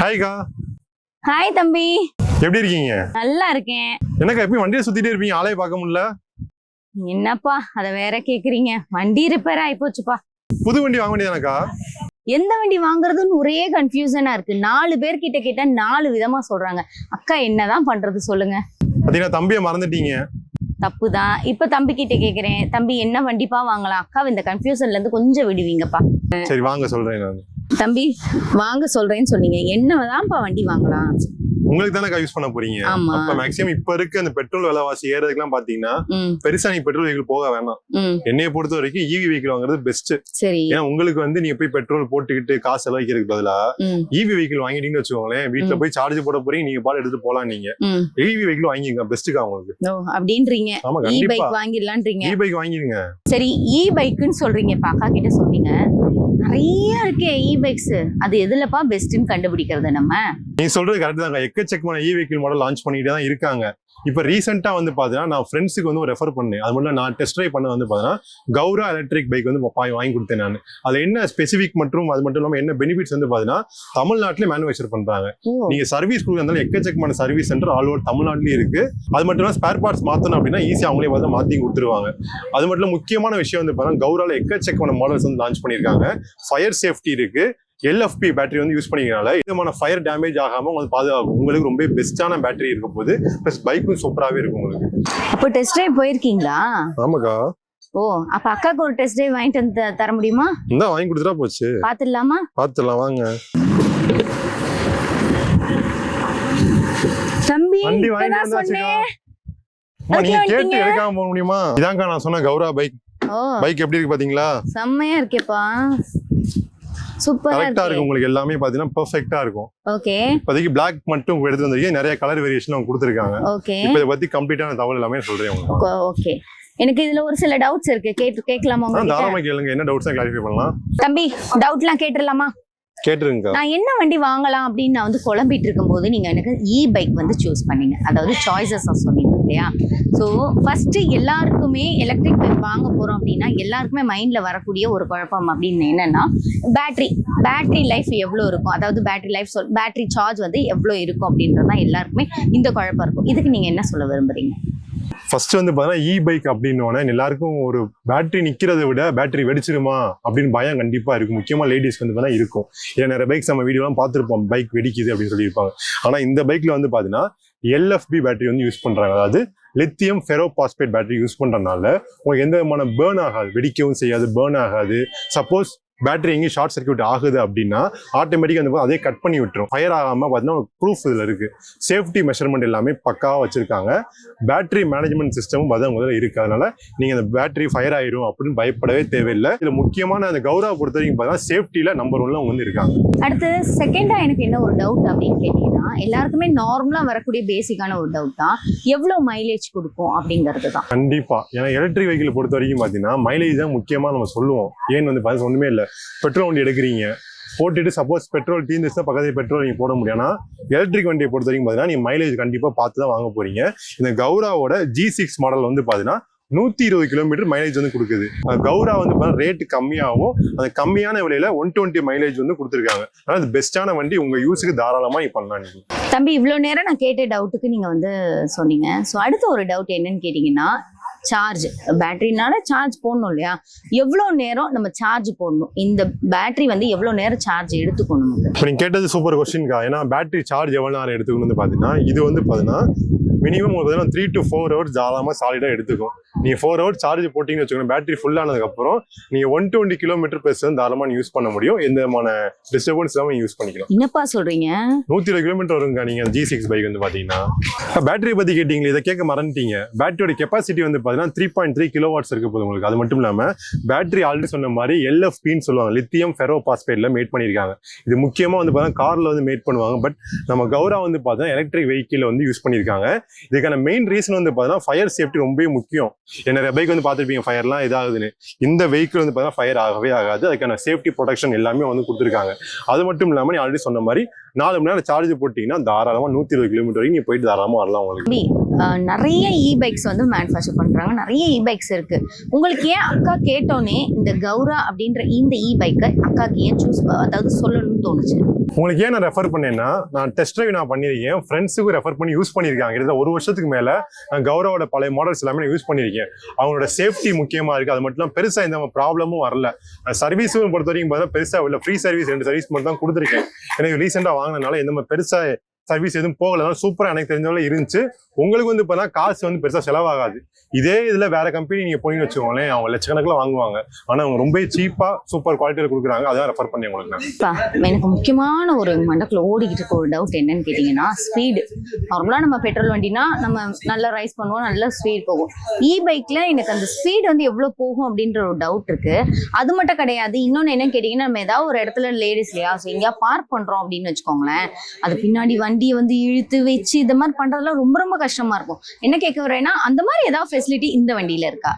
ஹாய்க்கா hi தம்பி. எப்படி இருக்கீங்க? நல்லா இருக்கேன். என்னக்கா எப்பயும் வண்டியை சுத்திட்டே இருப்பீங்க ஆளைய பார்க்க முடியல. என்னப்பா அத வேற கேக்குறீங்க. வண்டி ரிப்பேர் ஆயிப்போச்சுப்பா. புது வண்டி வாங்க வேண்டியதானக்கா? எந்த வண்டி வாங்குறதுன்னு ஒரே கன்ஃபியூசனா இருக்கு. நாலு பேர் கிட்ட கேட்டா நாலு விதமா சொல்றாங்க. அக்கா என்னதான் பண்றது சொல்லுங்க. பாத்தீங்கன்னா தம்பியை மறந்துட்டீங்க. தப்புதான் இப்ப தம்பி கிட்ட கேக்குறேன். தம்பி என்ன வண்டிப்பா வாங்கலாம்? அக்கா இந்த கன்ஃபியூசன்ல இருந்து கொஞ்சம் விடுவீங்கப்பா. சரி வாங்க சொல்றேன் நான். தம்பி வாங்க சொல்றேன்னு சொன்னீங்க. என்னதான்ப்பா வண்டி வாங்கலாம்? உங்களுக்கு தானே யூஸ் பண்ண போறீங்க. அப்ப மேக்ஸிமம் இப்ப இருக்க அந்த பெட்ரோல் விலைவாசி ஏறதுக்குலாம் பாத்தீங்கன்னா பெருசா நீ பெட்ரோல் வெஹிக்கிள் போக வேணாம். என்னைய பொறுத்த வரைக்கும் ஈவி வெஹிக்கிள் வாங்குறது பெஸ்ட் ஏன்னா உங்களுக்கு வந்து நீங்க போய் பெட்ரோல் போட்டுக்கிட்டு காசு செலவழிக்கிறதுக்கு பதிலா ஈவி வெஹிக்கிள் வாங்கிட்டீங்கன்னு வச்சுக்கோங்களேன் வீட்டுல. போய் சார்ஜ் போட போறீங்க நீங்க பால் எடுத்து போலாம் நீங்க. ஈவி வெஹிக்கிள் வாங்கிங்க பெஸ்ட்டுக்கா உங்களுக்கு. அப்படின்றீங்க. ஆமா இ கண்டிப்பா. பைக் வாங்கிடலான்றீங்க. இ பைக் வாங்கிடுங்க. சரி இ பைக்குன்னு சொல்றீங்க இப்ப அக்கா கிட்ட சொன்னீங்க. நிறைய இருக்கே இ பைக்ஸ் அது எதுலப்பா பெஸ்ட்னு கண்டுபிடிக்கிறது நம்ம? நீ சொல்றது கரெக்ட் தான் எக்கச்சக்கமான இ வெஹிக்கிள் மாடல் லான்ச் பண்ணிட்டு தான் இருக்காங்க. இப்போ ரீசெண்டா வந்து பாத்தீங்கன்னா நான் ஃப்ரெண்ட்ஸுக்கு வந்து ரெஃபர் பண்ணேன். அது மட்டும் நான் டெஸ்ட் ட்ரைவ் பண்ண வந்து பாத்தீங்கன்னா கௌரா எலக்ட்ரிக் பைக் வந்து பா- வாங்கி கொடுத்தேன் நான். அதுல என்ன ஸ்பெசிபிக் மற்றும் அது மட்டும் இல்லாம என்ன பெனிஃபிட்ஸ் வந்து பாத்தீங்கன்னா தமிழ்நாட்டிலே மேனுஃபேக்சர் பண்றாங்க. ஓ. நீங்க சர்வீஸ் கொடுக்கறதால எக்கச்சக்கமான சர்வீஸ் சென்டர் ஆல் ஓவர் தமிழ்நாட்டிலேயே இருக்கு. அது மட்டும் இல்லாம ஸ்பேர் பார்ட்ஸ் மாத்தணும் அப்படின்னா ஈஸியா அவங்களே பார்த்து மாத்தி கொடுத்துருவாங்க. அது மட்டும் முக்கியமான விஷயம் வந்து பாத்தீங்கன்னா கௌரால எக்கச்சக்கமான மாடல்ஸ் வந்து லான்ச் பண்ணிருக்காங்க ஃபயர் சேஃப்டி இருக்கு. எல்எஃப்பி பேட்டரி வந்து யூஸ் பண்ணிக்கிறனால விதமான ஃபயர் டேமேஜ் ஆகாம உங்களுக்கு பாதுகாக்கும். உங்களுக்கு ரொம்ப பெஸ்ட்டான பேட்டரி இருக்க போது ப்ளஸ் பைக்கும் சூப்பராகவே இருக்கும் உங்களுக்கு. அப்போ டெஸ்ட் ட்ரைவ் போயிருக்கீங்களா? ஆமாக்கா. ஓ அப்ப அக்காக்கு ஒரு டெஸ்ட் ட்ரைவ் வாங்கிட்டு வந்து தர முடியுமா? இந்த வாங்கி கொடுத்துட்டா போச்சு. பாத்துடலாமா? பார்த்துடலாம் வாங்க. தம்பி வண்டி வாங்கி வந்தாச்சுக்கா. அதுக்குள்ள கேட்டு? எடுக்காம போக முடியுமா? இதான்க்கா நான் சொன்ன கௌரா பைக் பைக் எப்படி இருக்கு பாத்தீங்களா? செம்மையா இருக்கேப்பா. சூப்பரா கரெக்டா இருக்கு. உங்களுக்கு எல்லாமே பாத்தீங்கன்னா பெர்ஃபெக்ட்டா இருக்கும். ஓகே இப்போதைக்கு பிளாக் மட்டும் எடுத்து வந்திருக்கீங்க. நிறைய கலர் வேரியேஷன் அவங்க கொடுத்துருக்காங்க. ஓகே இப்போ இதை பத்தி கம்ப்ளீட்டான தகவல் எல்லாமே சொல்றேன் உங்களுக்கு. ஓகே எனக்கு இதுல ஒரு சில டவுட்ஸ் இருக்கு. கேட்டு கேட்கலாமா தாராளமா கேளுங்க. என்ன டவுட்ஸ் கிளாரிஃபை பண்ணலாம். தம்பி டவுட்லாம் கேட்டுடலாமா கேட்டுருங்க நான் என்ன வண்டி வாங்கலாம் அப்படின்னு நான் வந்து குழம்பிட்டு இருக்கும்போது நீங்க எனக்கு இ பைக் வந்து சூஸ் பண்ணீங்க. அதாவது சாய்ஸஸ் சொன்னீங்க இல்லையா? ஸோ ஃபஸ்ட்டு எல்லாருக்குமே எலக்ட்ரிக் பைக் வாங்க போறோம் அப்படின்னா எல்லாருக்குமே மைண்ட்ல வரக்கூடிய ஒரு குழப்பம் அப்படின்னு என்னன்னா பேட்ரி பேட்டரி லைஃப் எவ்வளோ இருக்கும்? அதாவது பேட்டரி லைஃப் சொல் பேட்டரி சார்ஜ் வந்து எவ்வளோ இருக்கும் அப்படின்றது தான் எல்லாருக்குமே இந்த குழப்பம் இருக்கும். இதுக்கு நீங்க என்ன சொல்ல விரும்புறீங்க? ஃபர்ஸ்ட் வந்து பார்த்தீங்கன்னா இ பைக் அப்படின்னோடனே எல்லாருக்கும் ஒரு பேட்டரி நிற்கிறத விட பேட்டரி வெடிச்சிருமா அப்படின்னு பயம் கண்டிப்பாக இருக்கும். முக்கியமாக லேடிஸ்க்கு வந்து பார்த்தீங்கன்னா இருக்கும். ஏன்னா நிறைய பைக்ஸ் நம்ம வீடியோலாம் பார்த்துருப்போம். பைக் வெடிக்குது அப்படின்னு சொல்லியிருப்பாங்க. ஆனால் இந்த பைக்கில் வந்து பார்த்தீங்கன்னா எல்எஃப்பி பேட்டரி வந்து யூஸ் பண்ணுறாங்க அதாவது lithium ferro phosphate battery use பண்ணுறதுனால உங்களுக்கு எந்த விதமான பேர்ன் ஆகாது. வெடிக்கவும் செய்யாது பேர்ன் ஆகாது. சப்போஸ் பேட்டரி எங்கேயும் ஷார்ட் சர்க்யூட் ஆகுது அப்படின்னா ஆட்டோமேட்டிக்காக வந்து அதே கட் பண்ணி விட்டுரும். ஃபயர் ஆகாம பார்த்தீங்கன்னா ப்ரூஃப் இதில் இருக்கு. சேஃப்டி மெஷர்மெண்ட் எல்லாமே பக்காவாக வச்சிருக்காங்க. பேட்டரி மேனேஜ்மெண்ட் சிஸ்டமும் பார்த்தா முதல்ல இருக்கு. அதனால நீங்க அந்த பேட்டரி ஃபயர் ஆயிரும் அப்படின்னு பயப்படவே தேவையில்லை. இதுல முக்கியமான அந்த கௌரவ பொறுத்த வரைக்கும் பார்த்தீங்கன்னா சேஃப்டியில நம்பர் ஒன்ல அவங்க வந்து இருக்காங்க. அடுத்து செகண்டா எனக்கு என்ன ஒரு டவுட் அப்படின்னு கேட்டீங்கன்னா எல்லாருக்குமே நார்மலா வரக்கூடிய பேசிக்கான ஒரு டவுட் தான் எவ்வளவு மைலேஜ் கொடுக்கும் அப்படிங்கிறது தான். கண்டிப்பா. ஏன்னா எலக்ட்ரிக் வெஹிக்கிள் பொறுத்த வரைக்கும் பார்த்தீங்கன்னா மைலேஜ் தான் முக்கியமா நம்ம சொல்லுவோம். ஏன்னு வந்து பார்த்தீங்கன்னா ஒண்ணுமே இல்லை. பெட்ரோல் வண்டி எடுக்கிறீங்க. போட்டுட்டு சப்போஸ் பெட்ரோல் தீர்ந்துச்சுன்னா பக்கத்தில் பெட்ரோல் நீங்கள் போட முடியும். ஆனால் எலக்ட்ரிக் வண்டியை பொறுத்த வரைக்கும் பார்த்தீங்கன்னா நீங்கள் மைலேஜ் கண்டிப்பா பார்த்து தான் வாங்க போறீங்க. இந்த கௌராவோட ஜி சிக்ஸ் மாடல் வந்து பார்த்தீங்கன்னா நூத்தி இருபது கிலோமீட்டர் மைலேஜ் வந்து கொடுக்குது. கௌரா வந்து பார்த்தீங்கன்னா ரேட்டு கம்மியாகவும் அந்த கம்மியான விலையில ஒன் டுவெண்ட்டி மைலேஜ் வந்து கொடுத்துருக்காங்க. அதனால பெஸ்ட்டான வண்டி உங்க யூஸுக்கு தாராளமா நீ பண்ணலாம் தம்பி இவ்வளோ நேரம் நான் கேட்ட டவுட்டுக்கு நீங்க வந்து சொன்னீங்க. ஸோ அடுத்த ஒரு டவுட் என்னன்னு கேட்டீங்கன்னா சார்ஜ் பேட்டரினால சார்ஜ் போடணும் இல்லையா? எவ்வளோ நேரம் நம்ம சார்ஜ் போடணும்? இந்த பேட்டரி வந்து எவ்வளோ நேரம் சார்ஜ் எடுத்துக்கணும் நமக்கு? இப்போ கேட்டது சூப்பர் கொஸ்டின்கா ஏன்னா பேட்டரி சார்ஜ் எவ்வளவு நேரம் எடுத்துக்கணும்னு பார்த்தீங்கன்னா பாத்தீங்கன்னா இது வந்து பாத்தீங்கன்னா மினிமம் பார்த்தீங்கன்னா த்ரீ டு ஃபோர் ஹவர்ஸ் தாராளமா சாலிடாக எடுத்துக்கும். நீங்க ஃபோர் ஹவர்ஸ் சார்ஜ் போட்டீங்கன்னு வச்சுக்கோங்க பேட்டரி ஃபுல் ஆனதுக்கு அப்புறம் நீங்க ஒன் டுவெண்ட்டி கிலோமீட்டர் பிளஸ் வந்து தாராளமா யூஸ் பண்ண முடியும். எந்த விதமான டிஸ்டர்பன்ஸ் இல்லாம யூஸ் பண்ணிக்கலாம். என்னப்பா சொல்றீங்க? நூத்தி இருபது கிலோமீட்டர் வருங்க நீங்க ஜி சிக்ஸ் பைக் வந்து பாத்தீங்கன்னா. பேட்டரி பத்தி கேட்டீங்களே இதை கேட்க மறந்துட்டீங்க. பேட்டரியோட கெப்பாசிட்டி வந்து பாத்தீங்கன்னா three point three kilo watts இருக்க போது உங்களுக்கு. அது மட்டும் இல்லாம பேட்டரி ஆல்ரெடி சொன்ன மாதிரி எல்எஃப்பின்னு சொல்லுவாங்க. லித்தியம் ஃபெரோ பாஸ்பேட்ல மேட் பண்ணியிருக்காங்க. இது முக்கியமா வந்து பார்த்தீங்கன்னா கார்ல வந்து மேட் பண்ணுவாங்க. பட் நம்ம கௌரா வந்து பார்த்தீங்கன்னா எலக்ட்ரிக் வெஹிக்கிள் வந்து யூஸ் பண்ணியிருக்காங்க. இதுக்கான மெயின் ரீசன் வந்து பார்த்தீங்கன்னா ஃபயர் சேஃப்டி ரொம்பவே முக்கியம். நிறைய பைக் வந்து பார்த்துருப்பீங்க ஃபயர்லாம் இதாகுதுன்னு. இந்த வெஹிக்கிள் வந்து பார்த்தீங்கன்னா ஃபயர் ஆகவே ஆகாது. அதுக்கான சேஃப்டி ப்ரொடெக்ஷன் எல்லாமே வந்து கொடுத்துருக்காங்க. அது மட்டும் இல்லாமல் நீ ஆல்ரெடி சொன்ன மாதிரி நாலு மணி நேரம் சார்ஜ் போட்டிங்கன்னா தாராளமாக நூற்றி இருபது கிலோமீட்டர் வரைக்கும் நீ போயிட்டு தாராளமாக வரலாம் உங்களுக்கு. நிறைய இ பைக்ஸ் வந்து மேனுஃபேக்சர் பண்ணுறாங்க நிறைய இ பைக்ஸ் இருக்குது உங்களுக்கு ஏன் அக்கா கேட்டோன்னே இந்த கௌரா அப்படின்ற இந்த இ பைக்கை அக்காக்கு ஏன் சூஸ் அதாவது சொல்லணும்னு தோணுச்சு? உங்களுக்கு ஏன் நான் ரெஃபர் பண்ணேன்னா நான் டெஸ்ட் ட்ரைவ் நான் பண்ணியிருக்கேன். ஃப்ரெண்ட்ஸுக்கும் ரெஃபர் பண்ணி யூஸ் பண்ணியிருக்காங்க. கிட்டத்தட்ட ஒரு வருஷத்துக்கு மேலே நான் கௌரவோட பழைய மாடல்ஸ் எல்லாமே நான் யூஸ் பண்ணியிருக்கேன். அவங்களோட சேஃப்டி முக்கியமாக இருக்குது அது மட்டும் இல்லாமல் பெருசாக எந்த ப்ராப்ளமும் வரல. சர்வீஸும் பொறுத்த வரைக்கும் பார்த்தா பெருசாக இல்லை. ஃப்ரீ சர்வீஸ் ரெண்டு சர்வீஸ் மட்டும் தான் கொடுத்துருக்கேன். எனக்கு ரீசெண்டாக வாங்கினனால எந்த மாதிரி பெருசாக சர்வீஸ் எதுவும் போகல. சூப்பராக எனக்கு தெரிஞ்சவங்கள இருந்துச்சு. உங்களுக்கு வந்து இப்பதான் காசு வந்து பெருசாக செலவாகாது. இதே இதில் வேற கம்பெனி நீங்கள் போனீங்கன்னு வச்சுக்கோங்களேன் அவங்க லட்சக்கணக்கில் வாங்குவாங்க. ஆனால் அவங்க ரொம்ப சீப்பாக சூப்பர் குவாலிட்டியில் கொடுக்குறாங்க. அதான் ரெஃபர் பண்ணி உங்களுக்கு எனக்கு முக்கியமான ஒரு மண்டபத்தில் ஓடிக்கிட்டு இருக்க ஒரு டவுட் என்னன்னு கேட்டிங்கன்னா ஸ்பீடு நார்மலாக நம்ம பெட்ரோல் வண்டினா நம்ம நல்லா ரைஸ் பண்ணுவோம் நல்லா ஸ்பீட் போகும். இ பைக்கில் எனக்கு அந்த ஸ்பீடு வந்து எவ்வளோ போகும் அப்படின்ற ஒரு டவுட் இருக்குது அது மட்டும் கிடையாது. இன்னொன்று என்னன்னு கேட்டிங்கன்னா நம்ம ஏதாவது ஒரு இடத்துல லேடிஸ் இல்லையா ஸோ எங்கேயா பார்க் பண்ணுறோம் அப்படின்னு வச்சுக்கோங்களேன் அது பின்னாடி வண்டி வண்டியை வந்து இழுத்து வச்சு இந்த மாதிரி பண்ணுறதுலாம் ரொம்ப ரொம்ப கஷ்டமா இருக்கும். என்ன கேட்க வரேன்னா அந்த மாதிரி ஏதாவது ஃபெசிலிட்டி இந்த வண்டியில இருக்கா?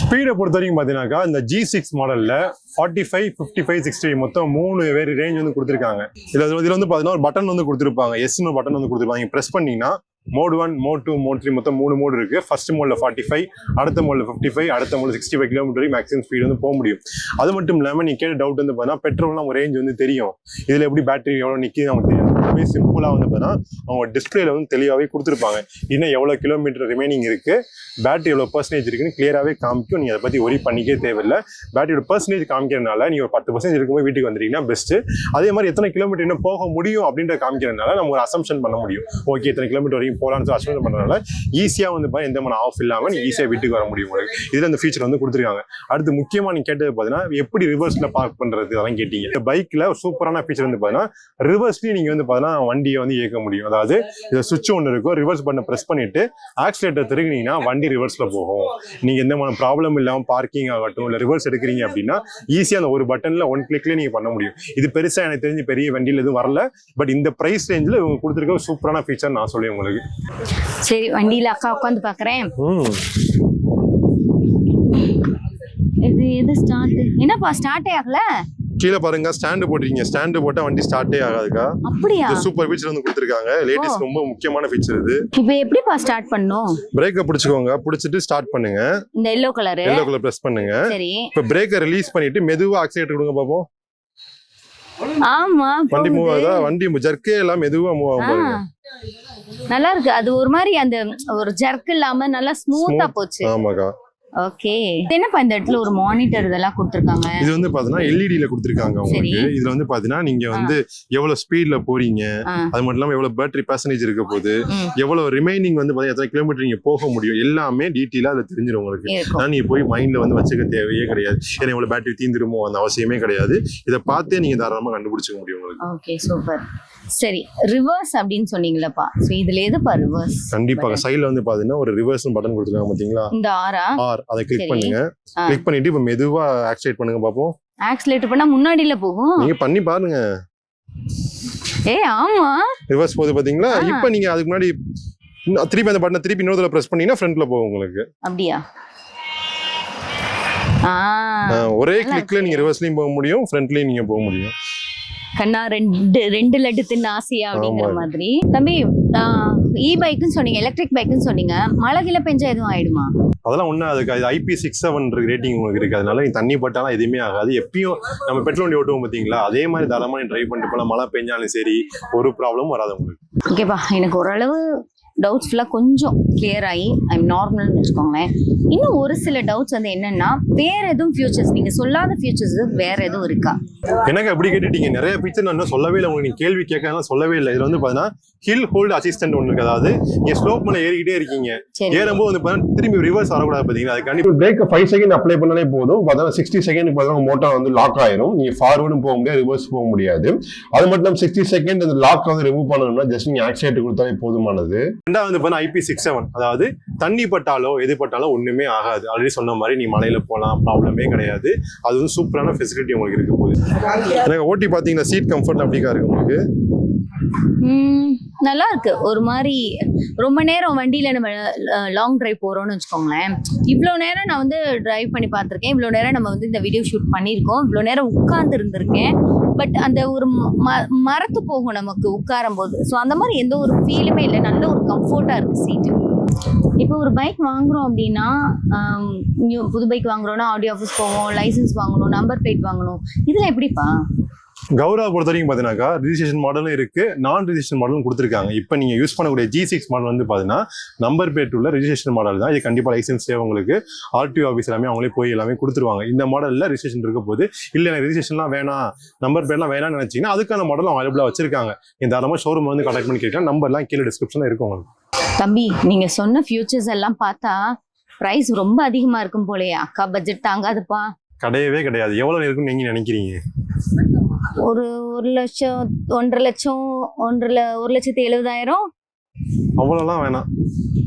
ஸ்பீடை பொறுத்த வரைக்கும் பார்த்தீங்கன்னாக்கா இந்த ஜி சிக்ஸ் மாடலில் forty five fifty five sixty மொத்தம் மூணு வேறு ரேஞ்ச் வந்து கொடுத்துருக்காங்க. இதில் இதில் வந்து பார்த்தீங்கன்னா ஒரு பட்டன் வந்து கொடுத்துருப்பாங்க. எஸ்னு பட்டன் வந்து கொடுத்துருப்பாங்க. ப்ரெஸ் பண்ணிங்கன்னா mode one mode two mode three மொத்தம் மூணு மோடு இருக்கு. ஃபர்ஸ்ட் மோடில் ஃபார்ட்டி ஃபைவ் அடுத்த மோடில் ஃபிஃப்டி ஃபைவ் அடுத்த மோடில் sixty five kilometre maximum speed வந்து போக முடியும். அது மட்டும் இல்லாமல் நீங்கள் கேட்ட டவுட் வந்து பார்த்தீங்கன்னா பெட்ரோல் நம்ம ரேஞ்ச் வந்து தெரியும். இதில் எப்படி பேட்டரி எவ்வளோ நிற்கிது நமக்கு தெரியும் ரொம்பவே சிம்பிளாக வந்து பார்த்தீங்கன்னா அவங்க டிஸ்பிளேல வந்து தெளிவாகவே கொடுத்துருப்பாங்க. இன்னும் எவ்வளோ கிலோமீட்டர் ரிமைனிங் இருக்குது பேட்டரி எவ்வளோ பர்சன்டேஜ் இருக்குன்னு கிளியராகவே காமிக்கும். நீங்கள் அதை பற்றி ஒரி பண்ணிக்கே தேவையில்லை. பேட்டரியோட பர்சன்டேஜ் காமிக்கிறதுனால நீங்கள் ஒரு பத்து பர்சன்டேஜ் இருக்கும்போது வீட்டுக்கு வந்துட்டீங்கன்னா பெஸ்ட்டு அதே மாதிரி எத்தனை கிலோமீட்டர் இன்னும் போக முடியும் அப்படின்ற காமிக்கிறதுனால நம்ம ஒரு அசம்ஷன் பண்ண முடியும். ஓகே இத்தனை கிலோமீட்டர் வரைக்கும் போகலான்னு சொல்லி அசம்ஷன் பண்ணுறதுனால ஈஸியாக வந்து பாத்தீங்கன்னா எந்த மாதிரி ஆஃப் இல்லாமல் நீங்கள் ஈஸியாக வீட்டுக்கு வர முடியும் உங்களுக்கு. இதில் அந்த ஃபீச்சர் வந்து கொடுத்துருக்காங்க. அடுத்து முக்கியமாக நீங்கள் கேட்டது பார்த்தீங்கன்னா எப்படி ரிவர்ஸில் பார்க் பண்ணுறது அதெல்லாம் கேட்டீங்க. பைக்கில் ஒரு சூப்பரான ஃபீச்சர் வந்து பார்த்தீங்கன்னா ரிவர்ஸ்லேயும் நீங்கள் வந்து பார்த்தீங்கன்னா வண்டியை வந்து இயக்க முடியும். அதாவது இதில் சுவிட்ச் ஒன்று இருக்கும் ரிவர்ஸ் பட்டனை ப்ரெஸ் பண்ணிட்டு ஆக்சிலேட்டர் திருகினீங்கன்னா வண்டி ரிவர்ஸில் போகும். நீங்கள் எந்த மாதிரி ப்ராப்ளம் இல்லாமல் பார்க்கிங் ஆகட்டும் இல்லை ரிவர்ஸ் எடுக்கிறீங்க அப்படின்னா ஈஸியாக அந்த ஒரு பட்டனில் ஒன் கிளிக்லேயே நீங்கள் பண்ண முடியும். இது பெருசாக எனக்கு தெரிஞ்சு பெரிய வண்டியில் எதுவும் வரல. பட் இந்த ப்ரைஸ் ரேஞ்சில் இவங்க கொடுத்துருக்க சூப்பரான ஃபீச்சர் நான் சொல்லுவேன் உங்களுக்கு. சரி வண்டியில அக்கா உட்காந்து பார்க்குறேன் இது எது ஸ்டார்ட் என்னப்பா ஸ்டார்ட்டே ஆகல? கீழே பாருங்க ஸ்டாண்டு போட்டிருக்கீங்க. ஸ்டாண்டு போட்டால் வண்டி ஸ்டார்ட்டே ஆகாதுக்கா. அப்படியா? சூப்பர் ஃபீச்சர் வந்து கொடுத்துருக்காங்க. லேடிஸ் ரொம்ப முக்கியமான ஃபீச்சர் இது. இப்போ எப்படிப்பா ஸ்டார்ட் பண்ணும்? பிரேக்கை பிடிச்சிக்கோங்க. பிடிச்சிட்டு ஸ்டார்ட் பண்ணுங்க. இந்த yellow colour yellow colour press பண்ணுங்க. சரி. இப்போ பிரேக்கை ரிலீஸ் பண்ணிட்டு மெதுவா ஆக்சிலேட்டர் கொடுங்க பாப்போம். ஆமா வண்டி மூவ். ஆகுதா? வண்டி ஜர்க்கே எல்லாம் மெதுவா மூவ் ஆகும் பாருங்க. நல்லா இருக்கு. அது ஒரு மாதிரி அந்த ஒரு ஜர்க் இல்லாம நல்லா ஸ்மூத்தா. போச்சு. ஆமாக்கா. ஓகே என்னப்பா இந்த இடத்துல ஒரு மானிட்டர் இதெல்லாம் கொடுத்துருக்காங்க? இது வந்து பாத்தீங்கன்னா எல்இடில கொடுத்துருக்காங்க உங்களுக்கு. இதுல வந்து பாத்தீங்கன்னா நீங்க வந்து எவ்வளவு ஸ்பீட்ல போறீங்க அது மட்டும் இல்லாம எவ்வளவு பேட்டரி பர்சன்டேஜ் இருக்க போகுது ம், எவ்வளவு ரிமைனிங் வந்து பாத்தீங்கன்னா எத்தனை கிலோமீட்டர் நீங்க போக முடியும் எல்லாமே டீட்டெயிலா அதுல தெரிஞ்சிடும் உங்களுக்கு. ஆனா நீங்க போய் மைண்ட்ல வந்து வச்சுக்க தேவையே கிடையாது. ஏன்னா இவ்வளவு பேட்டரி தீந்துருமோ அந்த அவசியமே கிடையாது. இதை பார்த்தே நீங்க தாராளமா கண்டுபிடிச்சிக்க முடியும் உங்களுக்கு. ஓகே சூப்பர் சரி ரிவர்ஸ் அப்படின்னு சொன்னீங்களப்பா ஸோ இதுல எதுப்பா ரிவர்ஸ் கண்டிப்பாக சைடுல வந்து பாத்தீங்கன்னா ஒரு ரிவர்ஸ் பட்டன் கொடுத்துருக்காங்க பாத்தீங்களா? இந்த ஆரா ஆர் அதை கிளிக். பண்ணுங்க. கிளிக் பண்ணிட்டு இப்ப மெதுவா ஆக்சிலேட் பண்ணுங்க பாப்போம். ஆக்சிலேட்டர் பண்ணா முன்னாடில போகும். நீங்க பண்ணி பாருங்க. ஏ ஆமா. ரிவர்ஸ் போகுது பாத்தீங்களா. இப்ப நீங்க அதுக்கு முன்னாடி திருப்பி அந்த பட்டனை திருப்பி இன்னொரு பிரஸ் பண்ணீங்கன்னா ஃப்ரண்ட்ல போகும் உங்களுக்கு. அப்படியா? ஒரே கிளிக்ல. நீங்க ரிவர்ஸ்லயும் போக முடியும் ஃப்ரண்ட்லயும் நீங்க போக முடியும். கண்ணா ரெண்டு ரெண்டு லட்டு தின்னு ஆசையா அப்படிங்கிற. மாதிரி. தம்பி இ பைக்குன்னு சொன்னீங்க எலக்ட்ரிக் பைக்குன்னு சொன்னீங்க. மழை கில பெஞ்சா எதுவும் ஆயிடுமா? அதெல்லாம் ஒன்றும் அதுக்கு அது ஐபி சிக்ஸ் செவன் ரேட்டிங் உங்களுக்கு இருக்கு. அதனால நீ தண்ணி பட்டாலும் எதுவுமே ஆகாது. எப்பயும் நம்ம பெட்ரோல் வண்டி ஓட்டுவோம் பாத்தீங்களா? அதே மாதிரி தாராளமா நீ ட்ரைவ் பண்ணிட்டு போலாம். மழை பெஞ்சாலும் சரி ஒரு ப்ராப்ளமும் வராது உங்களுக்கு. ஓகேப்பா. எனக்கு ஓரளவு டவுட்ஸ் ஃபுல்லாக கொஞ்சம் கிளியர் ஆகி ஐம் நார்மல்னு வச்சுக்கோங்களேன். இன்னும் ஒரு சில டவுட்ஸ் வந்து என்னன்னா வேற எதுவும் ஃபியூச்சர்ஸ் நீங்க சொல்லாத ஃபியூச்சர்ஸ் வேற எதுவும் இருக்கா? எனக்கு அப்படி கேட்டுட்டீங்க? நிறைய ஃபீச்சர் நான் இன்னும் சொல்லவே இல்லை. உங்களுக்கு நீங்க கேள்வி கேட்கலாம் சொல்லவே இல்லை. இதுல வந்து பாத்தீங்கன்னா ஹில் ஹோல்டு அசிஸ்டன்ட் ஒன்று இருக்கு. அதாவது நீங்க ஸ்லோப் பண்ண ஏறிக்கிட்டே இருக்கீங்க. ஏறும்போது வந்து பாத்தீங்கன்னா திரும்பி ரிவர்ஸ் வரக்கூடாது பாத்தீங்கன்னா அது கண்டிப்பா பிரேக் ஃபைவ் செகண்ட் அப்ளை பண்ணாலே போதும். பார்த்தா சிக்ஸ்டி செகண்ட் பார்த்தா மோட்டார் வந்து லாக் ஆயிரும். நீங்க ஃபார்வர்டும் போக முடியாது ரிவர்ஸ் போக முடியாது. அது மட்டும் இல்லாமல் சிக்ஸ்டி செகண்ட் அந்த லாக் வந்து ரிமூவ் பண்ணணும்னா ஜஸ்ட் நீங்க ஆக்சிலேட் கொடுத்தாலே போதுமானது. ரெண்டாவது வந்து ஐபி சிக்ஸ் செவன் அதாவது தண்ணி பட்டாலோ எது பட்டாலோ ஒன்றுமே ஆகாது. ஆல்ரெடி சொன்ன மாதிரி நீ மலையில் போகலாம் ப்ராப்ளமே கிடையாது. அது வந்து சூப்பரான ஃபெசிலிட்டி உங்களுக்கு இருக்க போகுது. எனக்கு ஓட்டி பார்த்தீங்கன்னா சீட் கம்ஃபர்ட் அப்படிக்கா இருக்கு உங்களுக்கு. நல்லா இருக்கு ஒரு மாதிரி ரொம்ப நேரம் வண்டியில நம்ம லாங் டிரைவ் போறோம்னு வச்சுக்கோங்களேன். இவ்வளோ நேரம் நான் வந்து டிரைவ் பண்ணி பார்த்துருக்கேன் இவ்வளோ நேரம் நம்ம வந்து இந்த வீடியோ ஷூட் பண்ணியிருக்கோம். இவ்வளோ நேரம் உட்கார்ந்து இருந்திருக்கேன். பட் அந்த ஒரு ம மரத்து போகும் நமக்கு உட்காரும் போது ஸோ அந்த மாதிரி எந்த ஒரு ஃபீலுமே இல்லை. நல்ல ஒரு கம்ஃபர்ட்டாக இருக்கு சீட்டு இப்போ ஒரு பைக் வாங்குறோம் அப்படின்னா புது பைக் வாங்குறோம்னா ஆடியோ ஆஃபீஸ் போவோம் லைசன்ஸ் வாங்கணும் நம்பர் பிளேட் வாங்கணும். இதெல்லாம் எப்படிப்பா? கௌரவ பொறுத்த வரைக்கும் பார்த்தீங்கன்னாக்கா ரிஜிஸ்ட்ரேஷன் மாடலும் இருக்கு. நான் ரிஜிஸ்ட்ரேஷன் மாடலும் கொடுத்துருக்காங்க. இப்போ நீங்க யூஸ் பண்ணக்கூடிய ஜி சிக்ஸ் மாடல் வந்து பார்த்தீங்கன்னா நம்பர் பிளேட் உள்ள ரிஜிஸ்ட்ரேஷன் மாடல் தான். இது கண்டிப்பாக லைசன்ஸ் தேவை உங்களுக்கு. ஆர்டிஓ ஆஃபீஸ் எல்லாமே அவங்களே போய் எல்லாமே கொடுத்துருவாங்க. இந்த மாடலில் ரிஜிஸ்ட்ரேஷன் இருக்க போது இல்லை எனக்கு ரிஜிஸ்ட்ரேஷன்லாம் வேணாம் நம்பர் பிளேட்லாம் வேணாம்னு நினைச்சீங்கன்னா அதுக்கான மாடல் அவைலபிளாக வச்சிருக்காங்க. இந்த தாராளமாக ஷோரூம் வந்து கான்டாக்ட் பண்ணி கேட்கலாம் நம்பர்லாம் கீழே டிஸ்கிரிப்ஷனில் இருக்கும் உங்களுக்கு. தம்பி நீங்க சொன்ன ஃபியூச்சர்ஸ் எல்லாம் பார்த்தா பிரைஸ் ரொம்ப அதிகமா இருக்கும் போலயே. அக்கா பட்ஜெட் தாங்காதுப்பா. கிடையவே கிடையாது. எவ்வளோ இருக்குன்னு நீங்க நினைக்கிறீங்க? ஒரு ஒரு லட்சம் ஒன்றரை லட்சம் ஒன்றரை ஒரு லட்சத்தி எழுபதாயிரம். அவ்வளோலாம் வேணாம்.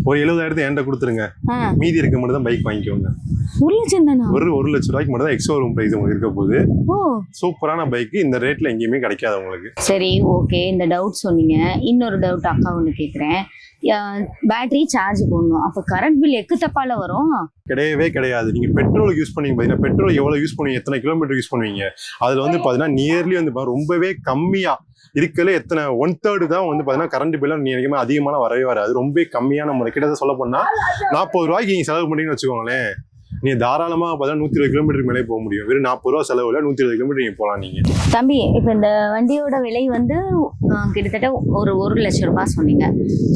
ஒரு எழுபதாயிரத்து என்கிட்ட கொடுத்துருங்க. மீதி இருக்க மட்டும் தான் பைக் வாங்கிக்கோங்க. ஒரு லட்சம் தானா? ஒரு ஒரு லட்ச ரூபாய்க்கு மட்டும் தான் எக்ஸோ ரூம் ப்ரைஸ் உங்களுக்கு இருக்க போகுது. ஓ. சூப்பரான பைக் இந்த ரேட்ல எங்கேயுமே கிடைக்காது உங்களுக்கு. சரி ஓகே இந்த டவுட் சொன்னீங்க. இன்னொரு டவுட் அக்கா ஒன்று கேட்குறேன் பேட்டரி சார்ஜ் போடணும். அப்போ கரண்ட் பில் எக்கு தப்பால வரும்? கிடையவே கிடையாது. நீங்க பெட்ரோல் யூஸ் பண்ணீங்க பாத்தீங்கன்னா பெட்ரோல் எவ்வளவு யூஸ் பண்ணுவீங்க எத்தனை கிலோமீட்டர் யூஸ் பண்ணுவீங்க? அதுல வந்து பாத்தீங்கன்னா நியர்லி வந்து ரொம்பவே கம்மியா. இருக்கல எத்தனை ஒன் தேர்டு தான் வந்து பாத்தீங்கன்னா கரண்ட் பில்ல நீங்க அதிகமான வரவே வராது. ரொம்ப கம்மியான முறை கிட்டத்தட்ட சொல்ல போனா நாற்பது ரூபாய்க்கு நீங்க செலவு பண்ணீங்கன்னு வச்சுக்கோங்களேன். நீங்க தாராளமா பார்த்தா நூத்தி இருபது கிலோமீட்டர் மேலே போக முடியும். வெறும் நாற்பது ரூபா செலவுல நூத்தி இருபது கிலோமீட்டர் நீங்க போலாம் நீங்க. தம்பி இப்போ இந்த வண்டியோட விலை வந்து கிட்டத்தட்ட ஒரு ஒரு லட்சம் ரூபாய் சொன்னீங்க.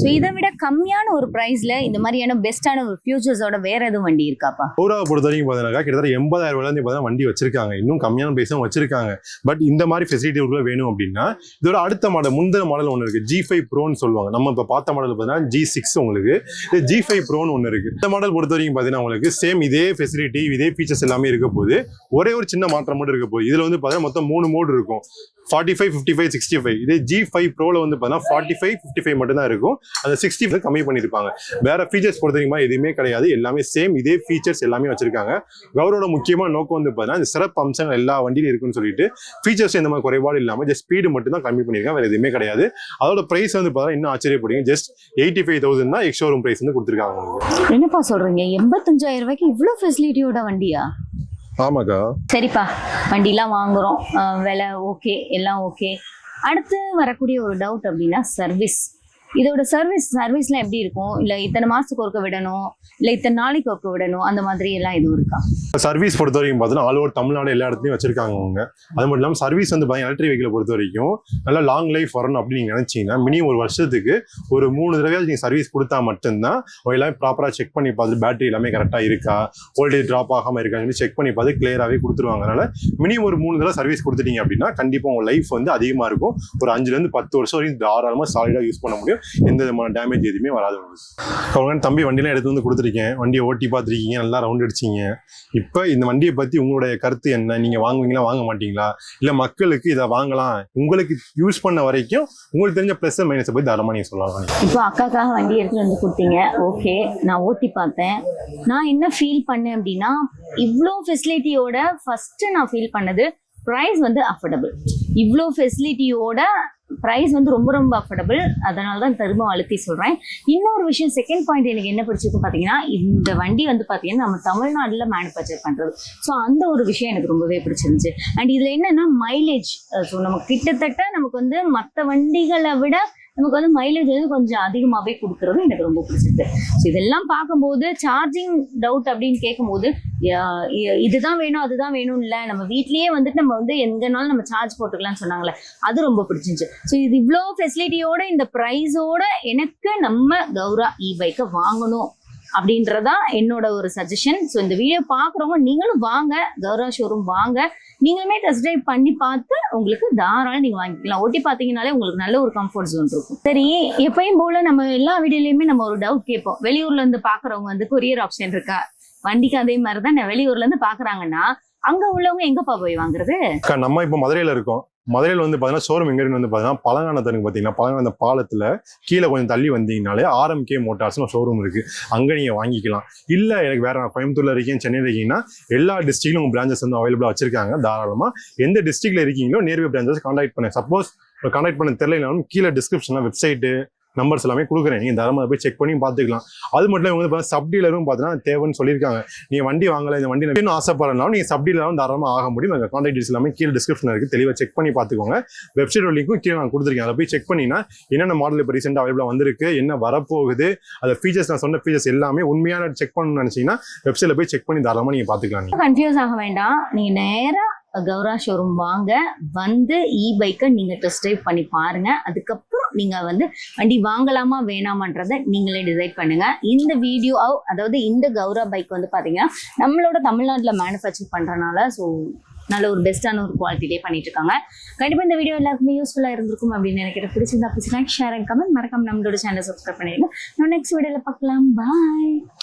ஸோ இதை விட கம்மியான ஒரு ப்ரைஸ்ல இந்த மாதிரியான பெஸ்ட்டான ஒரு ஃபியூச்சர்ஸோட வேற எதுவும் வண்டி இருக்காப்பா? பௌராவை பொறுத்த வரைக்கும் பார்த்தீங்கன்னா கிட்டத்தட்ட எண்பதாயிரம் இருந்து பார்த்தீங்கன்னா வண்டி வச்சிருக்காங்க. இன்னும் கம்மியான பிரைஸும் வச்சிருக்காங்க. பட் இந்த மாதிரி ஃபெசிலிட்டி உள்ள வேணும் அப்படின்னா இதோட அடுத்த மாடல் முந்தின மாடல் ஒன்று இருக்கு. ஜி ஃபைவ் ப்ரோன்னு சொல்லுவாங்க. நம்ம இப்போ பார்த்த மாடல் பார்த்தீங்கன்னா ஜி சிக்ஸ் உங்களுக்கு இது ஜி ஃபைவ் ப்ரோன்னு ஒன்று இருக்கு. இந்த மாடல் பொறுத்த வரைக்கும் பார்த்தீங்கன்னா உங்களுக்கு சேம் இதே ஃபெசிலிட்டி இதே ஃபீச்சர்ஸ் எல்லாமே இருக்க போது ஒரே ஒரு சின்ன மாற்றம் மட்டும் இருக்க போகுது இதில் வந்து பார்த்தீங்கன்னா மொத்தம் மூணு மோடு இருக்கும். Forty five fifty five sixty five இதே ஜி ஃபைவ் ப்ரோவில் வந்து பார்த்தீங்கன்னா ஃபார்ட்டி ஃபைவ் ஃபிஃப்டி ஃபைவ் மட்டும் தான் இருக்கும். அந்த சிக்ஸ்டி ஃபைவ் கம்மி பண்ணியிருப்பாங்க. வேற ஃபீச்சர்ஸ் பொறுத்த வரைக்கும் எதுவுமே கிடையாது. எல்லாமே சேம் இதே ஃபீச்சர்ஸ் எல்லாமே வச்சிருக்காங்க. கவரோட முக்கியமான நோக்கம் வந்து பார்த்தீங்கன்னா இந்த சிறப்பு அம்சங்கள் எல்லா வண்டியிலும் இருக்குன்னு சொல்லிட்டு ஃபீச்சர்ஸ் எந்த மாதிரி குறைபாடு இல்லாமல் ஜஸ்ட் ஸ்பீடு மட்டும் தான் கம்மி பண்ணியிருக்காங்க. வேறு எதுவுமே கிடையாது. அதோட ப்ரைஸ் வந்து பார்த்தீங்கன்னா இன்னும் ஆச்சரியப்படுங்க ஜஸ்ட் எயிட்டி ஃபைவ் தௌசண்ட் தான் எக்ஸ்ஷோரூம் ப்ரைஸ் வந்து கொடுத்துருக்காங்க. என்னப்பா சொல்றீங்க? எண்பத்தஞ்சாயிரம் ரூபாய்க்கு இவ்வளோ ஃபெசிலிட்டியோட வண்டியா? ஆமாக்கா. சரிப்பா. வண்டிலாம் வாங்குறோம். விலை ஓகே எல்லாம் ஓகே அடுத்து வரக்கூடிய ஒரு டவுட் அப்படின்னா சர்வீஸ் இதோட சர்வீஸ் சர்வீஸ்லாம் எப்படி இருக்கும்? இல்லை இத்தனை மாதத்துக்கு ஒருக்க விடணும்? இல்லை இத்தனை நாளைக்கு ஒருக்க விடணும்? அந்த மாதிரி எல்லாம் எதுவும் இருக்கா? சர்வீஸ் பொறுத்த வரைக்கும் பார்த்தீங்கன்னா ஆல் ஓவர் தமிழ்நாடு எல்லா இடத்துலையும் வச்சிருக்காங்க அவங்க. அது மட்டும் இல்லாமல் சர்வீஸ் வந்து பார்த்தீங்கன்னா எலக்ட்ரிக் வெஹிக்கிள் பொறுத்த வரைக்கும் நல்லா லாங் லைஃப் வரணும் அப்படின்னு நீங்கள் நினைச்சீங்கன்னா மினிமம் ஒரு வருஷத்துக்கு ஒரு மூணு தடவை நீங்கள் சர்வீஸ் கொடுத்தா மட்டும்தான் அவங்க எல்லாமே ப்ராப்பராக செக் பண்ணி பார்த்து பேட்டரி எல்லாமே கரெக்டாக இருக்கா? வோல்டேஜ் ட்ராப் ஆகாமல் இருக்கான்னு செக் பண்ணி பார்த்து கிளியராகவே கொடுத்துருவாங்க. அதனால மினிமம் ஒரு மூணு தடவை சர்வீஸ் கொடுத்துட்டீங்க அப்படின்னா கண்டிப்பாக உங்கள் லைஃப் வந்து அதிகமாக இருக்கும். ஒரு அஞ்சுலேருந்து பத்து வருஷம் வரைக்கும் தாராளமாக சாலிடாக யூஸ் பண்ண முடியும். எந்த விதமான டேமேஜ் எதுவுமே வராது உங்களுக்கு. தம்பி வண்டிலாம் எடுத்து வந்து கொடுத்துருக்கேன் வண்டியை ஓட்டி பார்த்துருக்கீங்க. நல்லா ரவுண்ட் அடிச்சிங்க. இப்போ இந்த வண்டியை பற்றி உங்களுடைய கருத்து என்ன? நீங்கள் வாங்குவீங்களா வாங்க மாட்டீங்களா? இல்லை மக்களுக்கு இதை வாங்கலாம். உங்களுக்கு யூஸ் பண்ண வரைக்கும் உங்களுக்கு தெரிஞ்ச ப்ளஸ் மைனஸை பற்றி தரமாக நீங்கள் சொல்லலாம். இப்போ அக்காக்காக வண்டி எடுத்து வந்து கொடுத்தீங்க. ஓகே நான் ஓட்டி பார்த்தேன். நான் என்ன ஃபீல் பண்ணேன் அப்படின்னா இவ்வளோ ஃபெசிலிட்டியோட ஃபர்ஸ்ட் நான் ஃபீல் பண்ணது ப்ரைஸ் வந்து அஃபோர்டபுள் இவ்வளோ ஃபெசிலிட்டியோட ப்ரைஸ் வந்து ரொம்ப ரொம்ப அஃபோர்டபுள் அதனால தான் திரும்ப அழுத்தி சொல்கிறேன் இன்னொரு விஷயம் செகண்ட் பாயிண்ட் எனக்கு என்ன பிடிச்சிருக்கு பார்த்தீங்கன்னா இந்த வண்டி வந்து பார்த்தீங்கன்னா நம்ம தமிழ்நாட்டில் மேனுஃபேக்சர் பண்ணுறது ஸோ அந்த ஒரு விஷயம் எனக்கு ரொம்பவே பிடிச்சிருந்துச்சு. அண்ட் இதில் என்னென்னா மைலேஜ் ஸோ நம்ம கிட்டத்தட்ட நமக்கு வந்து மற்ற வண்டிகளை விட நமக்கு வந்து மைலேஜ் வந்து கொஞ்சம் அதிகமாகவே கொடுக்குறது எனக்கு ரொம்ப பிடிச்சிருக்கு. ஸோ இதெல்லாம் பார்க்கும்போது சார்ஜிங் டவுட் அப்படின்னு கேட்கும்போது இதுதான் வேணும் அதுதான் வேணும் இல்லை. நம்ம வீட்லேயே வந்துட்டு நம்ம வந்து எங்கனாலும் நம்ம சார்ஜ் போட்டுக்கலாம்னு சொன்னாங்களே அது ரொம்ப பிடிச்சிருந்துச்சு. ஸோ இது இவ்வளோ ஃபெசிலிட்டியோட இந்த ப்ரைஸோட எனக்கு நம்ம கௌரா இ பைக்கை வாங்கணும். அப்படின்றதான் என்னோட ஒரு சஜஷன் ஸோ இந்த வீடியோ பார்க்குறவங்க நீங்களும் வாங்க கௌரவ ஷோரூம் வாங்க. நீங்களுமே டெஸ்ட் ட்ரைவ் பண்ணி பார்த்து உங்களுக்கு தாராளம் நீங்கள் வாங்கிக்கலாம். ஓட்டி பார்த்தீங்கனாலே உங்களுக்கு நல்ல ஒரு கம்ஃபர்ட் ஜோன் இருக்கும். சரி எப்பயும் போல நம்ம எல்லா வீடியோலையுமே நம்ம ஒரு டவுட் கேட்போம். வெளியூர்ல இருந்து பார்க்குறவங்க வந்து கொரியர் ஆப்ஷன் இருக்கா? வண்டிக்கு அதே மாதிரி தான் வெளியூர்ல இருந்து பாக்குறாங்கன்னா அங்க உள்ளவங்க எங்கப்பா போய் வாங்குறது? நம்ம இப்ப மதுரையில இருக்கோம். மதுரையில் வந்து பார்த்தீங்கன்னா ஷோரூம் எங்கேருந்து வந்து பார்த்தீங்கன்னா பழங்கானத்தனுக்கு பார்த்தீங்கன்னா பழங்கான பாலத்தில் கீழே கொஞ்சம் தள்ளி வந்தீங்கனாலே ஆர்எம்கே மோட்டார்ஸ்னு ஷோரூம் இருக்குது அங்கே நீங்கள் வாங்கிக்கலாம். இல்லை எனக்கு வேறு நான் கோயம்புத்தூர்ல இருக்கேன் சென்னையில் இருக்கீங்கன்னா எல்லா டிஸ்ட்ரிக்ட்லும் உங்கள் பிரான்ச்சஸ் வந்து அவைலபிளாக வச்சிருக்காங்க தாராளமாக எந்த டிஸ்ட்ரிக்ட்டில் இருக்கீங்களோ நேர்வே பிரான்ச்சஸ் கான்டாக்ட் பண்ணேன் சப்போஸ் கான்டாக்ட் பண்ண தெரியலனாலும் கீழே டிஸ்கிரிப்ஷனில் வெப்சைட்டு நம்பர்ஸ் எல்லாமே கொடுக்குறேன். நீங்கள் தரமாக போய் செக் பண்ணி பார்த்துக்கலாம். அது மட்டும் இவங்க வந்து சப் டீலரும் பார்த்தீங்கன்னா தேவைன்னு சொல்லியிருக்காங்க. நீங்கள் வண்டி வாங்கலை இந்த வண்டி இன்னும் ஆசைப்படலாம் நீங்கள் சப் டீலரும் தாராளமாக ஆக முடியும். எங்கள் காண்டாக்ட் டீல்ஸ் எல்லாமே கீழே டிஸ்கிரிப்ஷன் இருக்குது தெளிவாக செக் பண்ணி பார்த்துக்கோங்க. வெப்சைட் லிங்க்கும் கீழே நான் கொடுத்துருக்கேன். அதை போய் செக் பண்ணினா என்னென்ன மாடல் இப்போ ரீசெண்டாக அவைலபிளாக வந்திருக்கு என்ன வரப்போகுது அந்த ஃபீச்சர்ஸ் நான் சொன்ன ஃபீச்சர்ஸ் எல்லாமே உண்மையான செக் பண்ணணும்னு நினச்சிங்கன்னா வெப்சைட்டில் போய் செக் பண்ணி தாராளமாக நீங்கள் பார்த்துக்கலாம். நீங்கள் கன்ஃபியூஸ் ஆக வேண்டாம். நீங்க நேராக கௌரா ஷோரூம் வாங்க. வந்து இ பைக்கை நீங்கள் டெஸ்ட் ட்ரைவ் பண்ணி பாருங்கள் அதுக்கப்புறம் நீங்கள் வந்து வண்டி வாங்கலாமா வேணாமான்றதை நீங்களே டிசைட் பண்ணுங்க. இந்த வீடியோ அதாவது இந்த கௌரா பைக் வந்து பார்த்தீங்கன்னா நம்மளோட தமிழ்நாட்டில் மேனுஃபேக்சர் பண்ணுறனால ஸோ நல்ல ஒரு பெஸ்ட்டான ஒரு குவாலிட்டிலே பண்ணிட்டு இருக்காங்க. கண்டிப்பாக இந்த வீடியோ எல்லாருக்குமே யூஸ்ஃபுல்லாக இருந்திருக்கும் அப்படின்னு நினைக்கிறேன். பிடிச்சிருந்தா பிடிச்சி லைக் ஷேர் அண்ட் கமெண்ட் மறக்காம நம்மளோட சேனல் சப்ஸ்கிரைப் பண்ணிடுங்க. நம்ம நெக்ஸ்ட் வீடியோவில் பார்க்கலாம். பாய்